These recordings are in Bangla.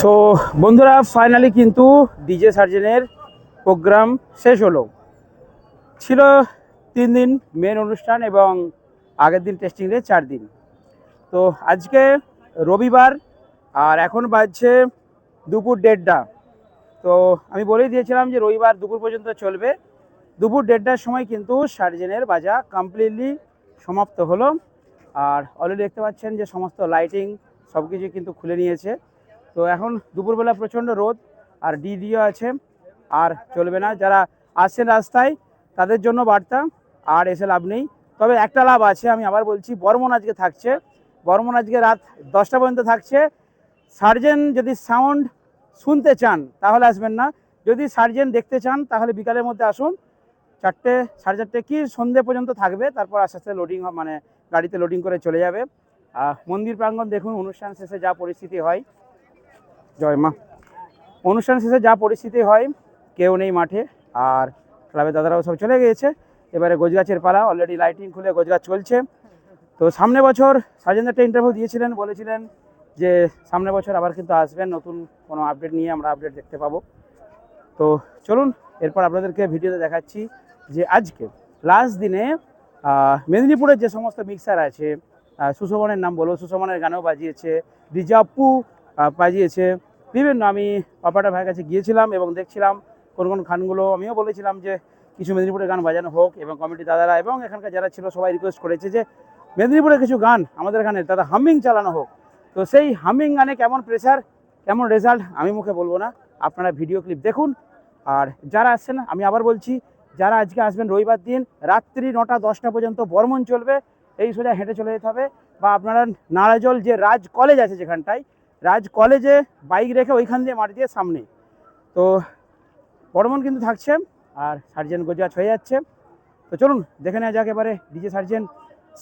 সো বন্ধুরা ফাইনালি কিন্তু ডিজে সার্জেনের প্রোগ্রাম শেষ হলো। ছিল তিন দিন মেন অনুষ্ঠান এবং আগের দিন টেস্টিং ডে চার দিন। তো আজকে রবিবার, আর এখন বাজছে দুপুর দেড়টা। তো আমি বলেই দিয়েছিলাম যে রবিবার দুপুর পর্যন্ত চলবে। দুপুর দেড়টার সময় কিন্তু সার্জেনের বাজা কমপ্লিটলি সমাপ্ত হলো। আর অলরেডি দেখতে পাচ্ছেন যে সমস্ত লাইটিং সব কিছু কিন্তু খুলে নিয়েছে। তো এখন দুপুরবেলা প্রচণ্ড রোদ, আর ডিডিও আছে, আর চলবে না। যারা আসছেন রাস্তায়, তাদের জন্য বার্তা, আর এসে লাভ নেই। তবে একটা লাভ আছে, আমি আবার বলছি, বর্মন আজকে থাকছে। বর্মন আজকে রাত দশটা পর্যন্ত থাকছে। সার্জেন যদি সাউন্ড শুনতে চান, তাহলে আসবেন না। যদি সার্জেন দেখতে চান, তাহলে বিকালের মধ্যে আসুন। চারটে, সাড়ে চারটে কি, সন্ধে পর্যন্ত থাকবে। তারপর আস্তে আস্তে লোডিং মানে গাড়িতে লোডিং করে চলে যাবে। মন্দির প্রাঙ্গণ দেখুন, অনুষ্ঠান শেষে যা পরিস্থিতি হয়। জয় মা। অনুষ্ঠান শেষে যা পরিস্থিতি হয়, কেউ নেই মাঠে, আর ক্লাবের দাদারাও সব চলে গিয়েছে। এবারে গোজগাছের পালা অলরেডি লাইটিং খুলে গোজগাছ চলছে। তো সামনে বছর সার্জেন একটা ইন্টারভিউ দিয়েছিলেন, বলেছিলেন যে সামনে বছর আবার কিন্তু আসবেন, নতুন কোনো আপডেট নিয়ে আমরা আপডেট দেখতে পাবো। তো চলুন, এরপর আপনাদেরকে ভিডিওতে দেখাচ্ছি যে আজকে লাস্ট দিনে মেদিনীপুরের যে সমস্ত মিক্সার আছে সুশোভনের নাম বলো, সুশোভনের গানও বাজিয়েছে রিজাপু বাজিয়েছে। বিভিন্ন, আমি পাপাটা ভাইয়ের কাছে গিয়েছিলাম এবং দেখছিলাম কোন কোন গানগুলো আমিও বলেছিলাম যে, কিছু মেদিনীপুরের গান বাজানো হোক এবং কমিটি দাদারা এবং এখানকার যারা ছিল সবাই রিকোয়েস্ট করেছে যে, মেদিনীপুরের কিছু গান আমাদের এখানে দাদা হামিং চালানো হোক। তো সেই হামিং গানে কেমন প্রেশার কেমন রেজাল্ট আমি মুখে বলব না। আপনারা ভিডিও ক্লিপ দেখুন। আর যারা আসছেন, আমি আবার বলছি, যারা আজকে আসবেন রবিবার দিন, রাত্রি নটা, দশটা পর্যন্ত বর্মন চলবে, এই সোজা হেঁটে চলে যেতে হবে। বা আপনারা নারাজল যে রাজ কলেজ আছে যেখানটায় রাজ কলেজে বাইক রেখে ওইখান দিয়ে মাঠ দিয়ে সামনে। তো বর্মন কিন্তু থাকছে আর সার্জেন গোজাজ হয়ে যাচ্ছে। তো চলুন, দেখে নেওয়া যাক এবারে ডিজে সার্জেন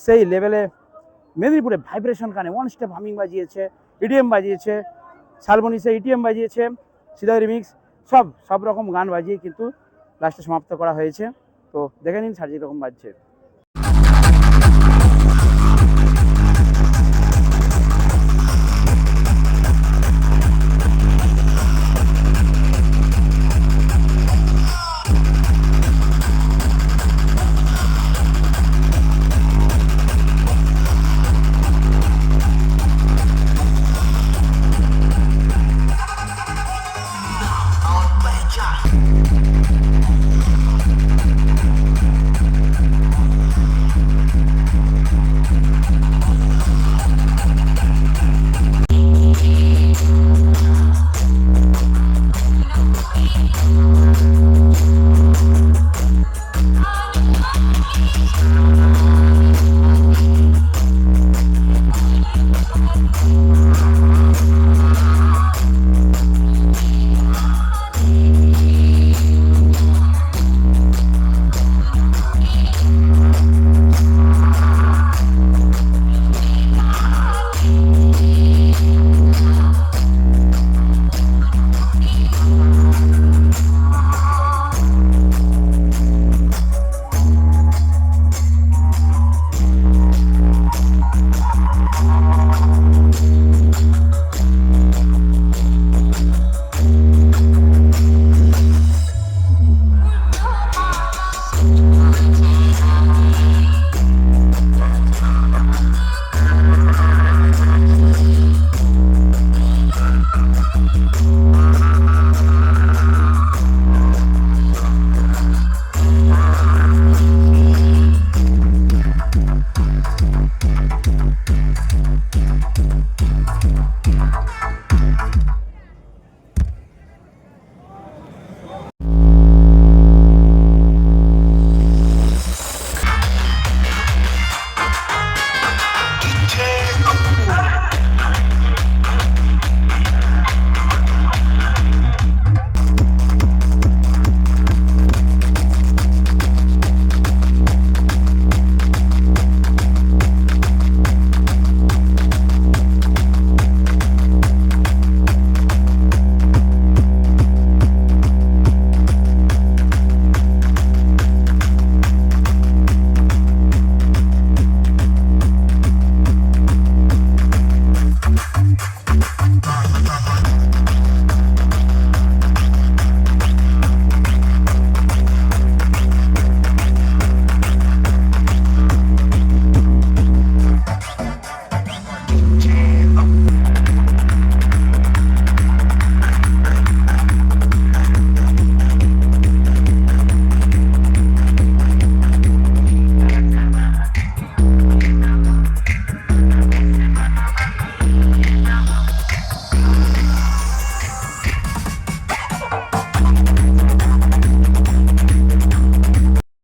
সেই লেভেলে মেদিনীপুরে ভাইব্রেশন কানে ওয়ান স্টেপ হামিং বাজিয়েছে ইডিএম বাজিয়েছে শালবনিসে ইটিএম বাজিয়েছে সিদাই রিমিক্স সব সব রকম গান বাজিয়ে কিন্তু লাস্টে সমাপ্ত করা হয়েছে। তো দেখে নিন সার্জি রকম বাজছে।